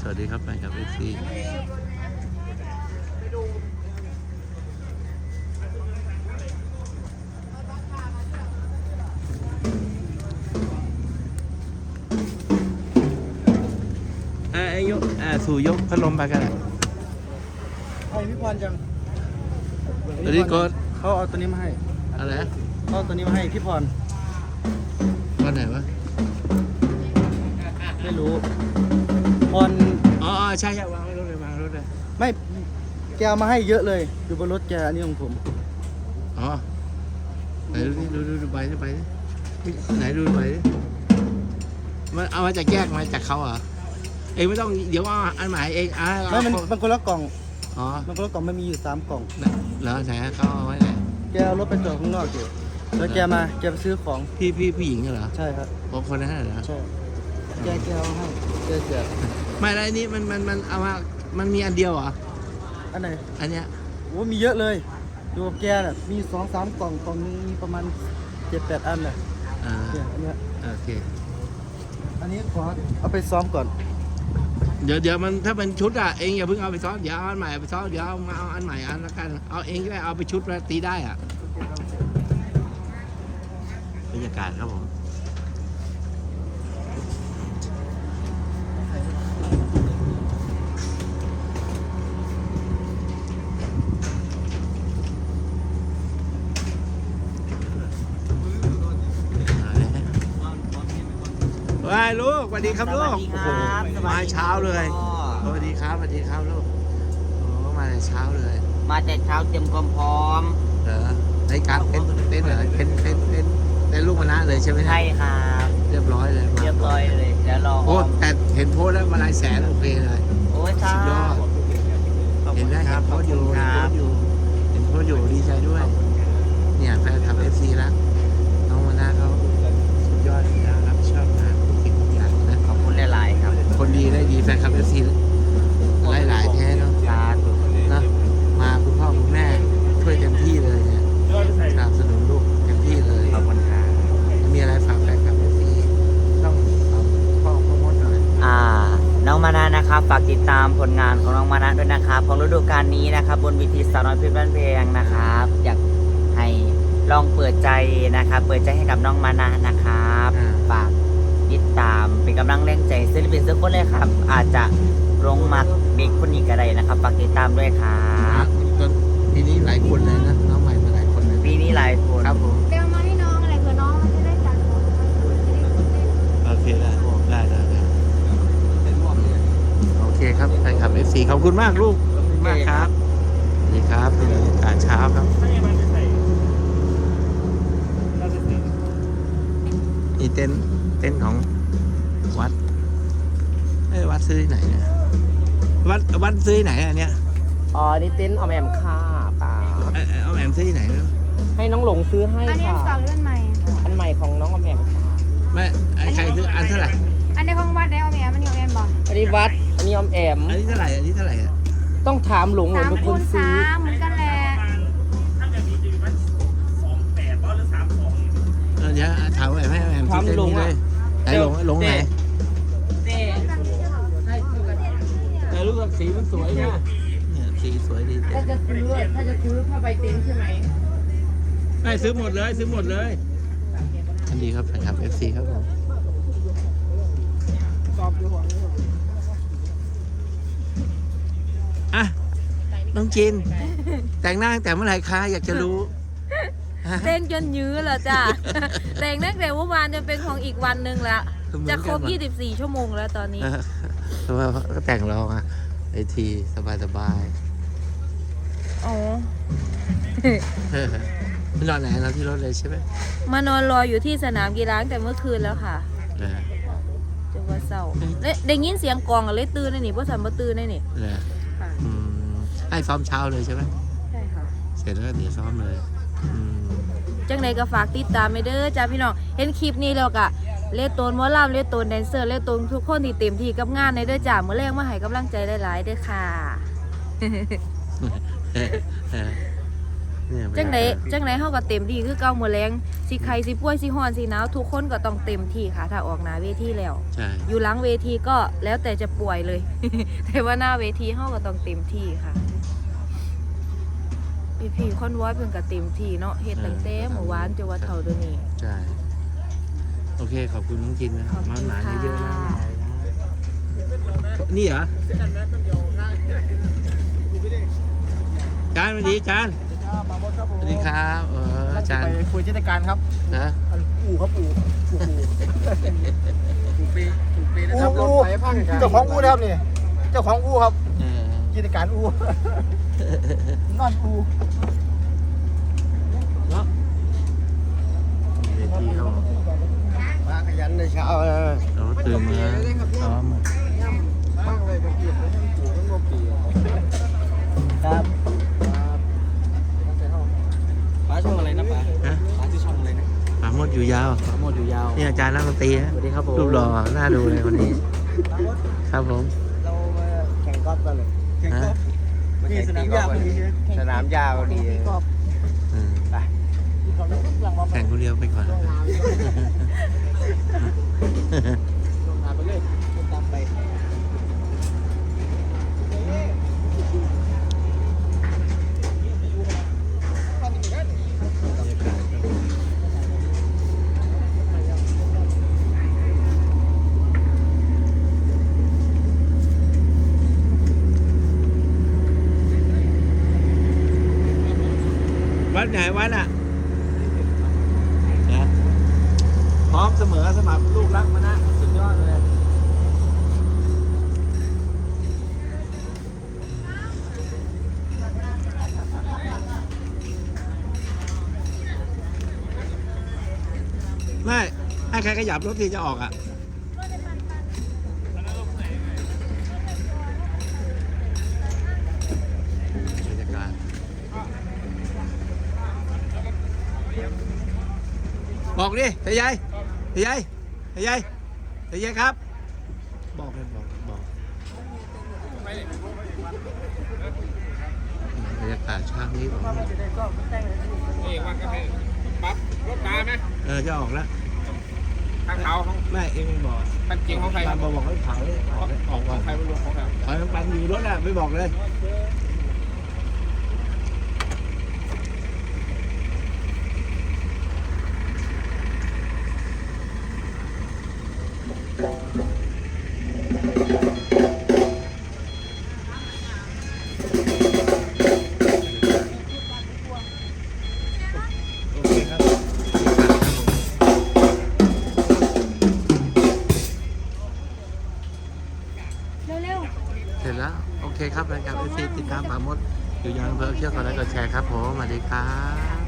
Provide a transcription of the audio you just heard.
สวัสดีครับแฟนคลับเอฟซีเอ้ยยกอ่าสู่ยกพัดลมไปกันแหละให้พี่พรจังสวัสดีโกดเขาเอาตัวนี้มาให้อะไรนะเขาเอาตัวนี้มาให้พี่พรวันไหนวะ ไม่รู้พรอ๋ออ๋อ ใช่ใช่วางไว้รถเลยวางไว้รถเลยไม่แกเอามาให้เยอะเลยอยู่บนรถแกอันนี้ของผมอ๋อไหนดูดิดูดูดูใบดิใบดิไหนดูใบดิมันเอามาจากแยกมาจากเขาเหรอเองไม่ต้องเดี๋ยวเอาอันใหมายเองอะไม่มันมันคนละกล่องอ๋อมันคนละกล่องมันมีอยู่สามกล่องแล้วไหนเขาเอาไว้ไหนแกเอารถไปจอดข้างนอกอยู่แล้วแกมาแกไปซื้อของพี่พี่ผู้หญิงเหรอใช่ครับโอ้คนนั้นเหรอใช่แกแกเอาให้แกแก ไม่แล้วอันนี้มันมันมันเอามา มันมีอันเดียวเหรอ อันไหนอันเนี้ย โอ้มีเยอะเลย ดูกับแกน่ะมีสองสามกล่องกล่องนึงมีประมาณเจ็ดแปดอันน่ะอ่า เนี่ยอันเนี้ยโอเค อันนี้ขอเอาไปซ้อมก่อน เดี๋ยวเดี๋ยวมันถ้าเป็นชุดอะเองอย่าเพิ่งเอาไปซ้อมเดี๋ยวเอาอันใหม่เอาไปซ้อมเดี๋ยวเอามาเอาอันใหม่อันละกัน เอาเองก็ได้เอาไปชุดแล้วตีได้อะบรรยากาศครับผมว้าย ลูกสวัสดีครับลูกสวัสดีครับโอ้โหสวัสดีมาเช้าเลยพ่อสวัสดีครับสวัสดีครับลูกโอ้มาแต่เช้าเลยมาแต่เช้าเตรียมความพร้อมเหรอในการเป็นเป็นเหรอเป็นเป็นเป็นเป็นลูกมะนะเลยใช่ไหมเนี่ยใช่ครับเรียบร้อยเลยมาเรียบร้อยเลยเดี๋ยวรอโอ้แต่เห็นโพสต์แล้วมาลายแสนโอเคเลยโอ้ยสุดยอดขอบเห็คุนณได้คเห็รับนโพขอสบต์อคุยู่ณคเห็นรัโพบสต์อยู่เห็นโพสต์อยู่ดีใจด้วยเนี่ยแฟนคลับเอฟซีรักน้องมานะเขาสุดยอดนะรับ ครับคนดีได้ดีแฟนคลับเอฟซีหลายหลายๆแท้เนาะสาธุนะมาคุณพ่อคุณแม่ช่วยเต็มที่เลยเนี่ยสนับสนุนลูกเต็มที่เลยขอบคุณครับมีอะไรฝากแฟนคลับเอฟซีต้องเอาพ่อพ่อมดหน่อยอ่า น้องมานะนะครับ ฝากติดตามผลงานของน้องมานะด้วยนะครับ ของฤดูกาลนี้นะครับ บนวิธีสาวน้อยเพชรบ้านเพลงนะครับ อยากให้ลองเปิดใจนะครับ เปิดใจให้กับน้องมานะนะครับ อ่า ฝาก ติดตาม เป็นกำลังแรงใจศิลปินทุกคนเลยครับ อาจจะลงมักเด็กคนนี้ก็ได้นะครับฝากติดตามด้วยครัครับบตอนปีนี้หลายคนเลยนะน้องใหม่มาหลายคนเลยปีนี้หลายคนครับผมเบลมาให้น้องอะไรเผื่อน้องมันจะได้จัดของจะได้ตื่นเต้นโอเคได้ได้ได้ได้โอเคครับแฟนคลับเอฟซีขอบคุณมากลูกขอบคุณมากครับสวัสดีครับเป็นบรรยากาศเช้าครับนี่เต็นท์ เต็นท์ของวัดเอ้ยวัดซื้อที่ไหนเนี่ยวัดวัดซื้อที่ไหนอันเนี้ยอ๋อนี่เต็นท์ออมแอมค่าเปล่าเอ้ยเอ้ยเอาแหมมซื้อที่ไหนเนี่ยให้น้องหลงซื้อให้อันนี้อันค่ะ เก่าหรืออันใหม่ อันใหม่ของน้องออมแอมค่ะไม่ไอ้ใครซื้ออันเท่าไหร่อันในของวัดได้เอาแม่มันอยู่แม่บอกอันนี้วัดอันนี้ออมแอมอันนี้เท่าไหร่อันนี้เท่าไหร่อะต้องถามหลงหลสางมเป็นคคูนณซื้สาอมเหมือนกันแหละเออเดี๋ยวถามแหมให้แหมมซื้อเต็นท์นี้เลยไห นหลงหลงไหนเต้แต่ลูกสีมันสวยนะเนี่ยสีสวยดีเต็ถ้านท์จะซื้อถ้าจะซื้อผ้าใบเต็นท์ใช่ไหมไม่ซื้อหมดเลยซื้อหมดเลยอันดีครับแฟนคลับ FC ครับผมอะน้องจิน แต่งหน้าตั้งแต่เมื่อไหร่คะอยากจะรู้ฮะ เต้นจนยื้อแล้วจ้ะแต่งตั้งแต่เมื่อวานจนเป็นของอีกวันหนึ่งแล้วเหมือนจะครบกันว่ะ24 ชั่วโมงแล้วตอนนี้เออเพราะว่าก็แต่งรองอะไอทีสบายสบายอ๋อๆเออไม่นอนไหนนอนที่รถเลยใช่ไหมมานอนรออยู่ที่สนามกีฬาตั้งแต่เมื่อคืนแล้วค่ะเออจนว่าเศร้าเอ๊ะได้ยินเสียงกลองอะเลยตื่นเลยนี่เพราะสันบ่ตื่นเลยนี่เออค่ะอืมให้ซ้อมเช้าเลยใช่ไหมใช่ค่ะ เสร็จแล้วก็เดี๋ยวซ้อมเลยอืม จังใดก็ฝากติดตามไปเด้อจ้าพี่น้อง เห็นคลิปนี้แล้วก็เลตโตนหมอลำเลตโตนแดนเซอร์เลตโตนทุกคนที่เต็มที่กับงานในเด้อจ้าเมื่อแรงมาให้กำลังใจหลายๆเด้อค่ะเออเออเนี่ยจังไดจังไดเฮาก็เต็มที่คือเก่ามื้อแรงสิใครสิป่วยสิฮ้อนสิหนาวทุกคนก็ต้องเต็มที่ค่ะ ถ้าออกหน้าเวทีแล้ว ใช่อยู่หลังเวทีก็แล้วแต่จะป่วยเลย แต่ว่าหน้าเวทีเฮาก็ต้องเต็มที่ค่ะ พี่พี่คอนวอยเพิ่นก็เต็มที่เนาะเฮ็ดตั้งแต่เมื่อวานจนว่าเท่าเดี๋ยวนี้ ใช่ โอเค ขอบคุณน้องจินนะขอบคุณมาหนาเยอะๆนะค่ะ นี่เหรอจานสวัสดีจานสวัสดีครับเออจานไปคุยกิจการครับนะอันอู่ครับอู่อู่อู่ปีอู่ปีนะครับรถไฟพังเจ้าของอู่นะครับนี่เจ้าของอู่ครับเออ กิจการอู่นอนอู่เนาะเวทีเขามาขยันในเช้าเออเราตื่นมาซ้อมมั่งเลยบางทีผมยังอู่ทั้งโลปีครับป้าช่องอะไรนะป้านะป้าชื่อช่องอะไรนะปราโมดอยู่ยาวป้าหมดอยู่ยาวนี่อาจารย์นักดนตรีฮะสวัสดีครับผมรูปหล่อน่าดูเลยวันนี้ ครับผมเรามาแข่งกอล์ฟกันเลยแข่งกอล์ฟ ฮะนี่สนามหญ้าพอดีใช่ไหมสนามหญ้าพอดีอืมไปแข่งคนเดียวไปก่อน ลงมาไปเลยตามไป วัดไหนวัดอะนะพร้อมเสมอสมัครลูกรักมานะสุดยอดเลยไม่ให้ใครขยับรถที่จะออกอะ บรรยากาศ บอกดิเฮียใหญ่เฮียใหญ่เฮียใหญ่เฮียใหญ่ครับ บอกเลยบอกบอกบรรยากาศเช้านี้ผมนี่ว่าก็ให้ปั๊บรถตาไหมเออจะออกแล้วทางเขาของแม่เองไม่บอกปันจริงของใครปันบอกบอกให้เผาเลยออกออกก่อนใครไม่รู้ของใครขอให้ปันอยู่รถอะไม่บอกเลย เคครับรายการเอซีติดตามป่ามด อยู่ยังอำเภอเชี่ยวกดไลค์กดแชร์ครับผมสวัสดีครับ